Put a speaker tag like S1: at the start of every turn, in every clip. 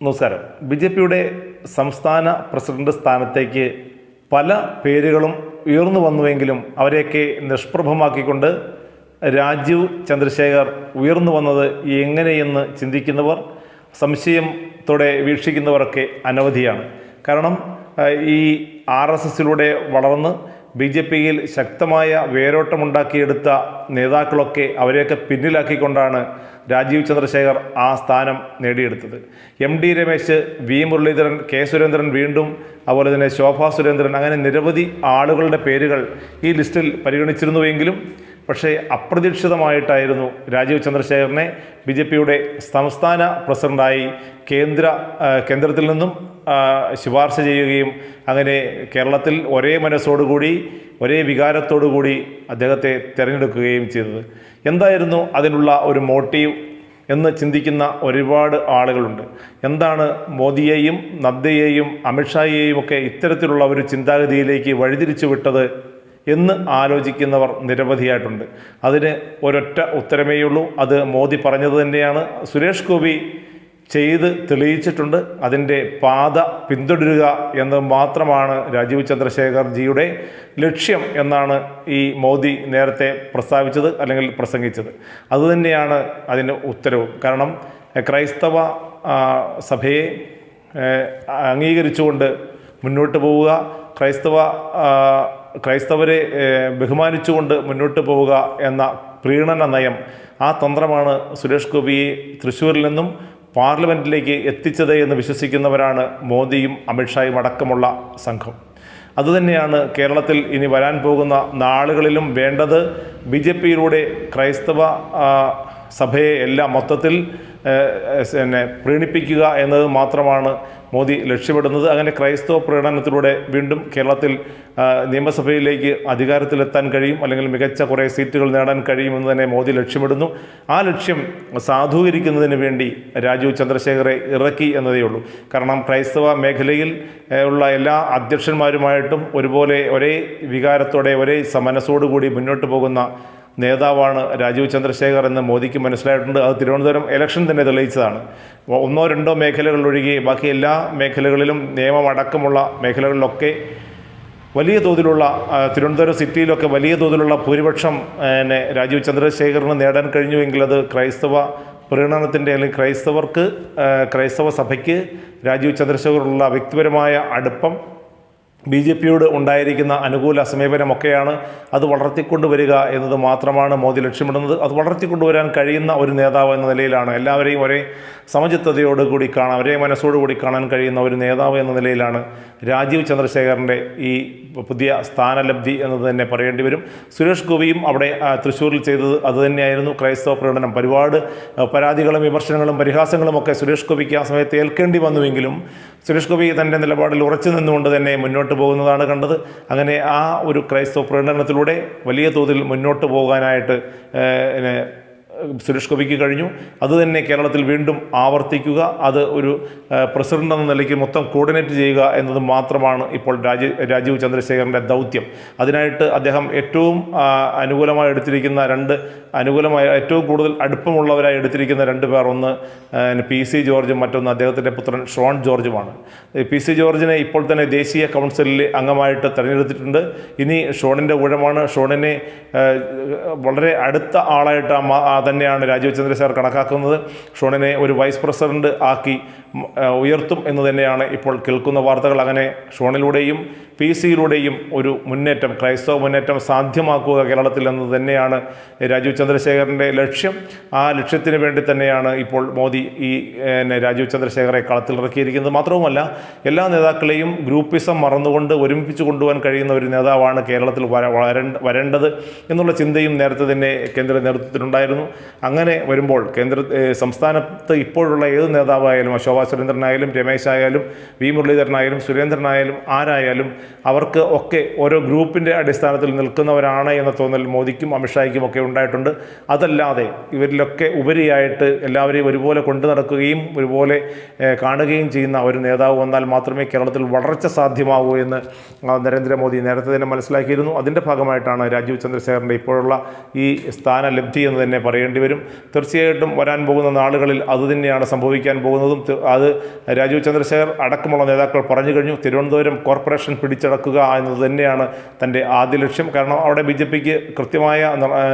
S1: നമസ്കാരം. B J പിയുടെ സംസ്ഥാന പ്രസിഡന്റ് സ്ഥാനത്തേക്ക് പല പേരുകളും ഉയർന്നു വന്നുവെങ്കിലും അവരെയൊക്കെ നിഷ്പ്രഭമാക്കിക്കൊണ്ട് രാജീവ് ചന്ദ്രശേഖർ ഉയർന്നു വന്നത് എങ്ങനെയെന്ന് ചിന്തിക്കുന്നവർ സംശയത്തോടെ വീക്ഷിക്കുന്നവരൊക്കെ അനവധിയാണ്. കാരണം ഈ ആർ എസ് എസിലൂടെ വളർന്ന് ബി ജെ പിയിൽ ശക്തമായ വേരോട്ടമുണ്ടാക്കിയെടുത്ത നേതാക്കളൊക്കെ അവരെയൊക്കെ പിന്നിലാക്കിക്കൊണ്ടാണ് രാജീവ് ചന്ദ്രശേഖർ ആ സ്ഥാനം നേടിയെടുത്തത്. M D Ramesh V Muraleedharan K Surendran വീണ്ടും അതുപോലെ തന്നെ ശോഭാ സുരേന്ദ്രൻ അങ്ങനെ നിരവധി ആളുകളുടെ പേരുകൾ ഈ ലിസ്റ്റിൽ പരിഗണിച്ചിരുന്നുവെങ്കിലും പക്ഷേ അപ്രതീക്ഷിതമായിട്ടായിരുന്നു രാജീവ് ചന്ദ്രശേഖരനെ ബി ജെ പിയുടെ സംസ്ഥാന പ്രസിഡന്റായി കേന്ദ്ര കേന്ദ്രത്തിൽ നിന്നും ശുപാർശ ചെയ്യുകയും അങ്ങനെ കേരളത്തിൽ ഒരേ മനസ്സോടുകൂടി ഒരേ വികാരത്തോടുകൂടി അദ്ദേഹത്തെ തിരഞ്ഞെടുക്കുകയും ചെയ്തത്. എന്തായിരുന്നു അതിനുള്ള ഒരു മോട്ടീവ് എന്ന് ചിന്തിക്കുന്ന ഒരുപാട് ആളുകളുണ്ട്. എന്താണ് മോദിയെയും നദ്ദയെയും അമിത്ഷായെയും ഒക്കെ ഇത്തരത്തിലുള്ള ഒരു ചിന്താഗതിയിലേക്ക് വഴിതിരിച്ചു വിട്ടത് എന്ന് ആലോചിക്കുന്നവർ നിരവധിയായിട്ടുണ്ട്. അതിന് ഒരൊറ്റ ഉത്തരമേയുള്ളൂ. അത് മോദി പറഞ്ഞത് തന്നെയാണ്. സുരേഷ് ഗോപി ചെയ്ത് തെളിയിച്ചിട്ടുണ്ട്. അതിന്റെ പാത പിന്തുടരുക എന്ന് മാത്രമാണ് രാജീവ് ചന്ദ്രശേഖർ ജിയുടെ ലക്ഷ്യം എന്നാണ് ഈ മോദി നേരത്തെ പ്രസ്താവിച്ചത് അല്ലെങ്കിൽ പ്രസംഗിച്ചത്. അതുതന്നെയാണ് അതിന്റെ ഉത്തരവും. കാരണം ക്രൈസ്തവ സഭയെ അംഗീകരിച്ചുകൊണ്ട് മുന്നോട്ട് പോവുക ക്രൈസ്തവ ക്രൈസ്തവരെ ബഹുമാനിച്ചുകൊണ്ട് മുന്നോട്ട് പോവുക എന്ന പ്രീണന നയം ആ തന്ത്രമാണ് സുരേഷ് ഗോപിയെ തൃശ്ശൂരിൽ നിന്നും പാർലമെന്റിലേക്ക് എത്തിച്ചത് എന്ന് വിശ്വസിക്കുന്നവരാണ് മോദിയും അമിത്ഷായും അടക്കമുള്ള സംഘം. അതുതന്നെയാണ് കേരളത്തിൽ ഇനി വരാൻ പോകുന്ന നാളുകളിലും വേണ്ടത് ബി ജെ പിയിലൂടെ ക്രൈസ്തവ സഭയെ എല്ലാം മൊത്തത്തിൽ പിന്നെ പ്രീണിപ്പിക്കുക എന്നത് മാത്രമാണ് മോദി ലക്ഷ്യമിടുന്നത്. അങ്ങനെ ക്രൈസ്തവ പ്രകടനത്തിലൂടെ വീണ്ടും കേരളത്തിൽ നിയമസഭയിലേക്ക് അധികാരത്തിലെത്താൻ കഴിയും അല്ലെങ്കിൽ മികച്ച കുറേ സീറ്റുകൾ നേടാൻ കഴിയുമെന്ന് തന്നെ മോദി ലക്ഷ്യമിടുന്നു. ആ ലക്ഷ്യം സാധൂകരിക്കുന്നതിന് വേണ്ടി രാജീവ് ചന്ദ്രശേഖരെ ഇറക്കി എന്നതേ ഉള്ളൂ. കാരണം ക്രൈസ്തവ മേഖലയിൽ ഉള്ള എല്ലാ അധ്യക്ഷന്മാരുമായിട്ടും ഒരുപോലെ ഒരേ വികാരത്തോടെ ഒരേ സമനസോടുകൂടി മുന്നോട്ട് പോകുന്ന നേതാവാണ് രാജീവ് ചന്ദ്രശേഖർ എന്ന് മോദിക്ക് മനസ്സിലായിട്ടുണ്ട്. അത് തിരുവനന്തപുരം ഇലക്ഷൻ തന്നെ തെളിയിച്ചതാണ്. ഒന്നോ രണ്ടോ മേഖലകൾ ഒഴികെ ബാക്കി എല്ലാ മേഖലകളിലും നിയമമടക്കമുള്ള മേഖലകളിലൊക്കെ വലിയ തോതിലുള്ള തിരുവനന്തപുരം സിറ്റിയിലൊക്കെ വലിയ തോതിലുള്ള ഭൂരിപക്ഷം പിന്നെ രാജീവ് ചന്ദ്രശേഖറിന് നേടാൻ കഴിഞ്ഞുവെങ്കിൽ അത് ക്രൈസ്തവ പ്രീണനത്തിന്റെ അല്ലെങ്കിൽ ക്രൈസ്തവർക്ക് ക്രൈസ്തവ സഭയ്ക്ക് രാജീവ് ചന്ദ്രശേഖറുള്ള വ്യക്തിപരമായ അടുപ്പം ബി ജെ പിയോട് ഉണ്ടായിരിക്കുന്ന അനുകൂല സമീപനമൊക്കെയാണ് അത് വളർത്തിക്കൊണ്ടുവരിക എന്നത് മാത്രമാണ് മോദി ലക്ഷ്യമിടുന്നത്. അത് വളർത്തിക്കൊണ്ടുവരാൻ കഴിയുന്ന ഒരു നേതാവ് എന്ന നിലയിലാണ് എല്ലാവരെയും ഒരേ സമചിത്തതയോടുകൂടി കാണാൻ ഒരേ മനസ്സോടുകൂടി കാണാൻ കഴിയുന്ന ഒരു നേതാവ് എന്ന നിലയിലാണ് രാജീവ് ചന്ദ്രശേഖറിന്റെ ഈ പുതിയ സ്ഥാനലബ്ധി എന്നത് തന്നെ പറയേണ്ടി വരും. സുരേഷ് ഗോപിയും അവിടെ തൃശ്ശൂരിൽ ചെയ്തത് അതുതന്നെയായിരുന്നു ക്രൈസ്തവ പ്രകടനം ഒരുപാട് പരാതികളും വിമർശനങ്ങളും പരിഹാസങ്ങളും ഒക്കെ സുരേഷ് ഗോപിക്ക് ആ സമയത്ത് ഏൽക്കേണ്ടി വന്നുവെങ്കിലും സുരേഷ് ഗോപി തന്റെ നിലപാടിൽ ഉറച്ചു നിന്നുകൊണ്ട് തന്നെ മുന്നോട്ട് പോകുന്നതാണ് കണ്ടത്. അങ്ങനെ ആ ഒരു ക്രൈസ്തവ പ്രകടനത്തിലൂടെ വലിയ തോതിൽ മുന്നോട്ട് പോകാനായിട്ട് സുരേഷ് ഗോപിക്ക് കഴിഞ്ഞു. അതുതന്നെ കേരളത്തിൽ വീണ്ടും ആവർത്തിക്കുക. അത് ഒരു പ്രസിഡന്റ് എന്ന നിലയ്ക്ക് മൊത്തം കോർഡിനേറ്റ് ചെയ്യുക എന്നത് മാത്രമാണ് ഇപ്പോൾ രാജീവ് രാജീവ് ചന്ദ്രശേഖരന്റെ ദൗത്യം. അതിനായിട്ട് അദ്ദേഹം ഏറ്റവും അനുകൂലമായി എടുത്തിരിക്കുന്ന രണ്ട് അനുകൂലമായ ഏറ്റവും കൂടുതൽ അടുപ്പമുള്ളവരായി എടുത്തിരിക്കുന്ന രണ്ട് പേർ ഒന്ന് പി സി ജോർജും മറ്റൊന്ന് അദ്ദേഹത്തിന്റെ പുത്രൻ ഷോൺ ജോർജുമാണ്. പി സി ജോർജിനെ ഇപ്പോൾ തന്നെ ദേശീയ കൗൺസിലിൽ അംഗമായിട്ട് തിരഞ്ഞെടുത്തിട്ടുണ്ട്. ഇനി ഷോണിന്റെ ഊഴമാണ്. ഷോണിനെ വളരെ അടുത്ത ആളായിട്ട് ആ തന്നെയാണ് രാജീവ് ചന്ദ്രശേഖർ കണക്കാക്കുന്നത്. ഷോണിനെ ഒരു വൈസ് പ്രസിഡന്റ് ആക്കി ഉയർത്തും എന്ന് തന്നെയാണ് ഇപ്പോൾ കേൾക്കുന്ന വാർത്തകൾ. അങ്ങനെ ഷോണിലൂടെയും പി സിയിലൂടെയും ഒരു മുന്നേറ്റം ക്രൈസ്തവ മുന്നേറ്റം സാധ്യമാക്കുക കേരളത്തിൽ എന്ന് തന്നെയാണ് രാജീവ് ചന്ദ്രശേഖരന്റെ ലക്ഷ്യം. ആ ലക്ഷ്യത്തിന് വേണ്ടി തന്നെയാണ് ഇപ്പോൾ മോദി ഈ രാജീവ് ചന്ദ്രശേഖരെ കളത്തിലിറക്കിയിരിക്കുന്നത്. മാത്രവുമല്ല എല്ലാ നേതാക്കളെയും ഗ്രൂപ്പിസം മറന്നുകൊണ്ട് ഒരുമിപ്പിച്ച് കൊണ്ടുപോകാൻ കഴിയുന്ന ഒരു നേതാവാണ് കേരളത്തിൽ വര വരേണ്ട വരേണ്ടത് എന്നുള്ള ചിന്തയും നേരത്തെ തന്നെ കേന്ദ്ര നേതൃത്വത്തിലുണ്ടായിരുന്നു. അങ്ങനെ വരുമ്പോൾ കേന്ദ്ര സംസ്ഥാനത്ത് ഇപ്പോഴുള്ള ഏത് നേതാവായാലും ശോഭാ സുരേന്ദ്രനായാലും രമേശ് ആയാലും വി മുരളീധരനായാലും സുരേന്ദ്രനായാലും ആരായാലും അവർക്ക് ഒക്കെ ഓരോ ഗ്രൂപ്പിന്റെ അടിസ്ഥാനത്തിൽ നിൽക്കുന്നവരാണ് എന്ന തോന്നൽ മോദിക്കും അമിത്ഷായ്ക്കും ഒക്കെ ഉണ്ടായിട്ടുണ്ട്. അതല്ലാതെ ഇവരിലൊക്കെ ഉപരിയായിട്ട് എല്ലാവരെയും ഒരുപോലെ കൊണ്ടു നടക്കുകയും ഒരുപോലെ കാണുകയും ചെയ്യുന്ന ഒരു നേതാവ് വന്നാൽ മാത്രമേ കേരളത്തിൽ വളർച്ച സാധ്യമാകൂ എന്ന് നരേന്ദ്രമോദി നേരത്തെ തന്നെ മനസ്സിലാക്കിയിരുന്നു. അതിന്റെ ഭാഗമായിട്ടാണ് രാജീവ് ചന്ദ്രശേഖരന്റെ ഇപ്പോഴുള്ള ഈ സ്ഥാനലബ്ധി എന്ന് തന്നെ പറയേണ്ടി വരും. തീർച്ചയായിട്ടും വരാൻ പോകുന്ന നാളുകളിൽ അതുതന്നെയാണ് സംഭവിക്കാൻ പോകുന്നതും. അത് രാജീവ് ചന്ദ്രശേഖർ അടക്കമുള്ള നേതാക്കൾ പറഞ്ഞു കഴിഞ്ഞു. തിരുവനന്തപുരം കോർപ്പറേഷൻ പിടിച്ചടക്കുക എന്നത് തന്നെയാണ് തന്റെ ആദ്യ ലക്ഷ്യം. കാരണം അവിടെ ബി ജെ പിക്ക് കൃത്യമായ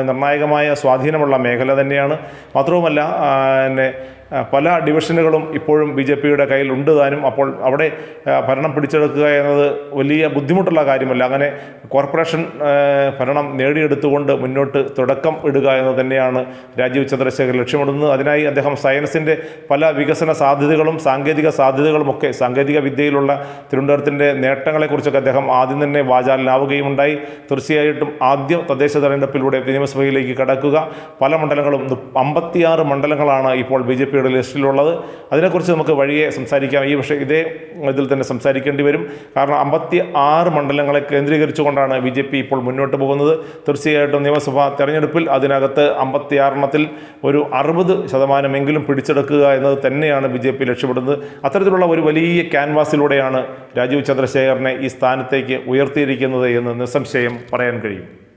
S1: നിർണായകമായ സ്വാധീനമുള്ള മേഖല തന്നെയാണ്. മാത്രവുമല്ല പല ഡിവിഷനുകളും ഇപ്പോഴും ബി ജെ പിയുടെ കയ്യിൽ ഉണ്ട് താനും അപ്പോൾ അവിടെ ഭരണം പിടിച്ചെടുക്കുക എന്നത് വലിയ ബുദ്ധിമുട്ടുള്ള കാര്യമല്ല. അങ്ങനെ കോർപ്പറേഷൻ ഭരണം നേടിയെടുത്തുകൊണ്ട് മുന്നോട്ട് തുടക്കം ഇടുക എന്ന് തന്നെയാണ് രാജീവ് ചന്ദ്രശേഖർ ലക്ഷ്യമിടുന്നത്. അതിനായി അദ്ദേഹം സയൻസിന്റെ പല വികസന സാധ്യതകളും സാങ്കേതിക സാധ്യതകളുമൊക്കെ സാങ്കേതിക വിദ്യയിലുള്ള തിരുവനന്തപുരത്തിന്റെ നേട്ടങ്ങളെക്കുറിച്ചൊക്കെ അദ്ദേഹം ആദ്യം തന്നെ വാചാലനാവുകയും ഉണ്ടായി തീർച്ചയായിട്ടും ആദ്യം തദ്ദേശ തെരഞ്ഞെടുപ്പിലൂടെ നിയമസഭയിലേക്ക് കടക്കുക. പല മണ്ഡലങ്ങളും അമ്പത്തിയാറ് മണ്ഡലങ്ങളാണ് ഇപ്പോൾ ബി ജെ പിയുടെ ലിസ്റ്റിലുള്ളത്. അതിനെക്കുറിച്ച് നമുക്ക് വഴിയെ സംസാരിക്കാം. ഈ പക്ഷേ ഇതേ ഇതിൽ തന്നെ സംസാരിക്കേണ്ടി വരും. കാരണം അമ്പത്തി ആറ് മണ്ഡലങ്ങളെ കേന്ദ്രീകരിച്ചുകൊണ്ടാണ് ബി ജെ പി ഇപ്പോൾ മുന്നോട്ട് പോകുന്നത്. തീർച്ചയായിട്ടും നിയമസഭാ തെരഞ്ഞെടുപ്പിൽ അതിനകത്ത് അമ്പത്തിയാറെണ്ണത്തിൽ ഒരു അറുപത് ശതമാനമെങ്കിലും പിടിച്ചെടുക്കുക എന്നത് തന്നെയാണ് ബി ജെ പി ലക്ഷ്യപ്പെടുന്നത് അത്തരത്തിലുള്ള ഒരു വലിയ ക്യാൻവാസിലൂടെയാണ് രാജീവ് ചന്ദ്രശേഖരനെ ഈ സ്ഥാനത്തേക്ക് ഉയർത്തിയിരിക്കുന്നത് എന്ന് നിസ്സംശയം പറയാൻ കഴിയും.